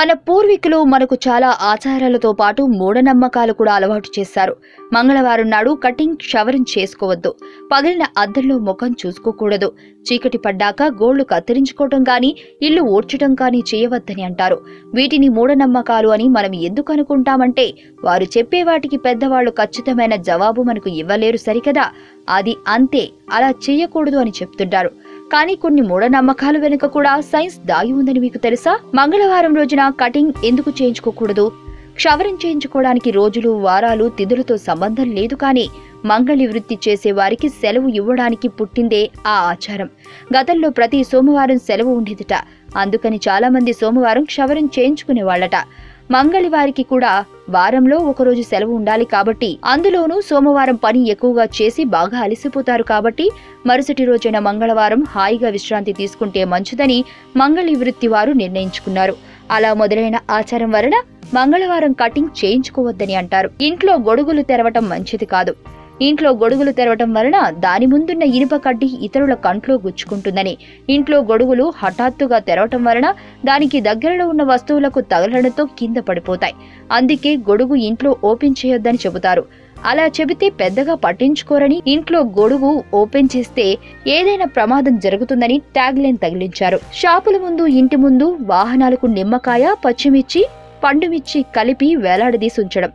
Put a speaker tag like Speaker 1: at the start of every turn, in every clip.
Speaker 1: మన పూర్వీకులు మనకు చాలా ఆచారాలతో పాటు మూఢనమ్మకాలు కూడా అలవాటు చేశారు. మంగళవారం నాడు కటింగ్ క్షవరం చేసుకోవద్దు. పగిలిన అద్దంలో ముఖం చూసుకోకూడదు. చీకటి పడ్డాక గోళ్ళు కత్తిరించుకోవటం కానీ ఇల్లు ఓడ్చడం కానీ చేయవద్దని అంటారు. వీటిని మూఢనమ్మకాలు అని మనం ఎందుకు అనుకుంటామంటే వారు చెప్పే వాటికి పెద్దవాళ్ళు ఖచ్చితమైన జవాబు మనకు ఇవ్వలేరు సరికదా? అది అంతే. అలా చేయకూడదు అని చెప్తుంటారు. కానీ కొన్ని మూఢనమ్మకాల వెనుక కూడా సైన్స్ దాగి ఉందని మీకు తెలుసా? మంగళవారం రోజున కటింగ్ ఎందుకు చేయించుకోకూడదు? క్షవరం చేయించుకోవడానికి రోజులు వారాలు తిథులతో సంబంధం లేదు కానీ మంగళి వృత్తి చేసే వారికి సెలవు ఇవ్వడానికి పుట్టిందే ఆ ఆచారం. గతంలో ప్రతి సోమవారం సెలవు ఉండేదిట. అందుకని చాలామంది సోమవారం క్షవరం చేయించుకునేవాళ్ళట మంగళి వారికి కూడా వారంలో ఒకరోజు సెలవు ఉండాలి కాబట్టి అందులోనూ సోమవారం పని ఎక్కువగా చేసి బాగా అలసిపోతారు కాబట్టి మరుసటి రోజైన మంగళవారం హాయిగా విశ్రాంతి తీసుకుంటే మంచిదని మంగళి వృత్తి వారు నిర్ణయించుకున్నారు. అలా మొదలైన ఆచారం వలన మంగళవారం కటింగ్ చేయించుకోవద్దని అంటారు. ఇంట్లో గొడుగులు తెరవటం మంచిది కాదు. ఇంట్లో గొడుగులు తెరవటం వలన దాని ముందున్న ఇనుప కడ్డి ఇతరుల కంట్లో గుచ్చుకుంటుందని. ఇంట్లో గొడుగులు హఠాత్తుగా తెరవటం వలన దానికి దగ్గరలో ఉన్న వస్తువులకు తగలడంతో కింద పడిపోతాయి. అందుకే గొడుగు ఇంట్లో ఓపెన్ చేయొద్దని చెబుతారు. అలా చెబితే పెద్దగా పట్టించుకోరని ఇంట్లో గొడుగు ఓపెన్ చేస్తే ఏదైనా ప్రమాదం జరుగుతుందని ట్యాగ్ లైన్ తగిలించారు. షాపుల ముందు ఇంటి ముందు వాహనాలకు నిమ్మకాయ పచ్చిమిర్చి పండుమిర్చి కలిపి వేలాడదీసి ఉంచడం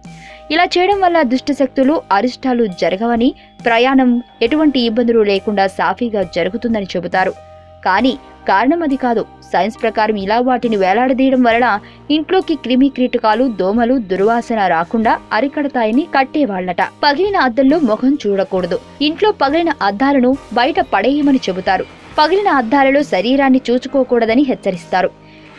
Speaker 1: ఇలా చేయడం వల్ల దుష్టశక్తులు అరిష్టాలు జరగవని ప్రయాణం ఎటువంటి ఇబ్బందులు లేకుండా సాఫీగా జరుగుతుందని చెబుతారు. కానీ కారణం అది కాదు. సైన్స్ ప్రకారం ఇలా వాటిని వేలాడదీయడం వలన ఇంట్లోకి క్రిమి కీటకాలు దోమలు దుర్వాసన రాకుండా అరికడతాయని కట్టేవాళ్ళట పగిలిన అద్దంలో ముఖం చూడకూడదు. ఇంట్లో పగిలిన అద్దాలను బయట పడేయమని చెబుతారు. పగిలిన అద్దాలలో శరీరాన్ని చూచుకోకూడదని హెచ్చరిస్తారు.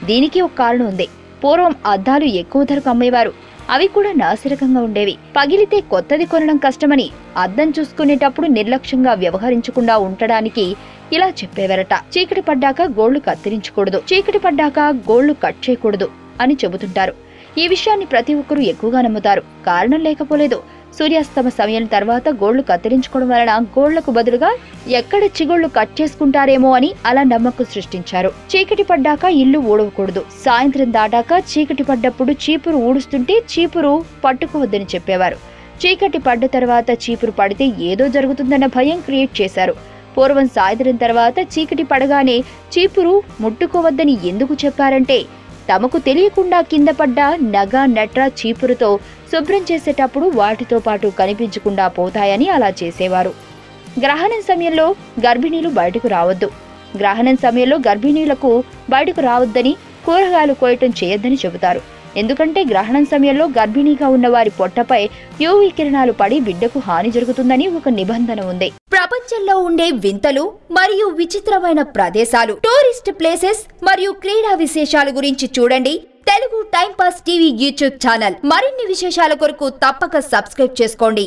Speaker 1: దీనికి ఒక కారణం ఉంది. పూర్వం అద్దాలు ఎక్కువ ధరకు అమ్మేవారు. అవి కూడా నాసిరకంగా ఉండేవి. పగిలితే కొత్తది కొనడం కష్టమని అద్దం చూసుకునేటప్పుడు నిర్లక్ష్యంగా వ్యవహరించకుండా ఉండడానికి ఇలా చెప్పేవారట. చీకటి పడ్డాక గోళ్ళు కత్తిరించకూడదు. చీకటి పడ్డాక గోళ్ళు కట్ చేయకూడదు అని చెబుతుంటారు. ఈ విషయాన్ని ప్రతి ఒక్కరూ ఎక్కువగా నమ్ముతారు. కారణం లేకపోలేదు. సూర్యాస్తమ సమయం తర్వాత గోళ్ళు కత్తిరించుకోవడం వలన గోళ్ళకు బదులుగా ఎక్కడ చిగుళ్ళు కట్ చేసుకుంటారేమో అని అలా నమ్మకం సృష్టించారు. చీకటి పడ్డాక ఇల్లు ఊడవకూడదు. సాయంత్రం దాటాక చీకటి పడ్డప్పుడు చీపురు ఊడుస్తుంటే చీపురు పట్టుకోవద్దని చెప్పేవారు. చీకటి పడ్డ తర్వాత చీపురు పడితే ఏదో జరుగుతుందన్న భయం క్రియేట్ చేశారు. పూర్వం సాయంత్రం తర్వాత చీకటి పడగానే చీపురు ముట్టుకోవద్దని ఎందుకు చెప్పారంటే తమకు తెలియకుండా కింద పడ్డ నగ నట్ర చీపురుతో శుభ్రం చేసేటప్పుడు వాటితో పాటు కనిపించకుండా పోతాయని అలా చేసేవారు. గ్రహణం సమయంలో గర్భిణీలు బయటకు రావద్దు. గ్రహణం సమయంలో గర్భిణీలకు బయటకు రావద్దని కూరగాయలు కోయటం చేయొద్దని చెబుతారు. ఎందుకంటే గ్రహణం సమయంలో గర్భిణీగా ఉన్న వారి పొట్టపై యూవీ కిరణాలు పడి బిడ్డకు హాని జరుగుతుందని ఒక నిబంధన ఉంది. ప్రపంచంలో ఉండే వింతలు మరియు విచిత్రమైన ప్రదేశాలు టూరిస్ట్ ప్లేసెస్ మరియు క్రీడా విశేషాల గురించి చూడండి. Telugu time pass TV YouTube channel. మరిన్ని విశేషాల కొరకు తప్పక సబ్స్క్రైబ్ చేసుకోండి.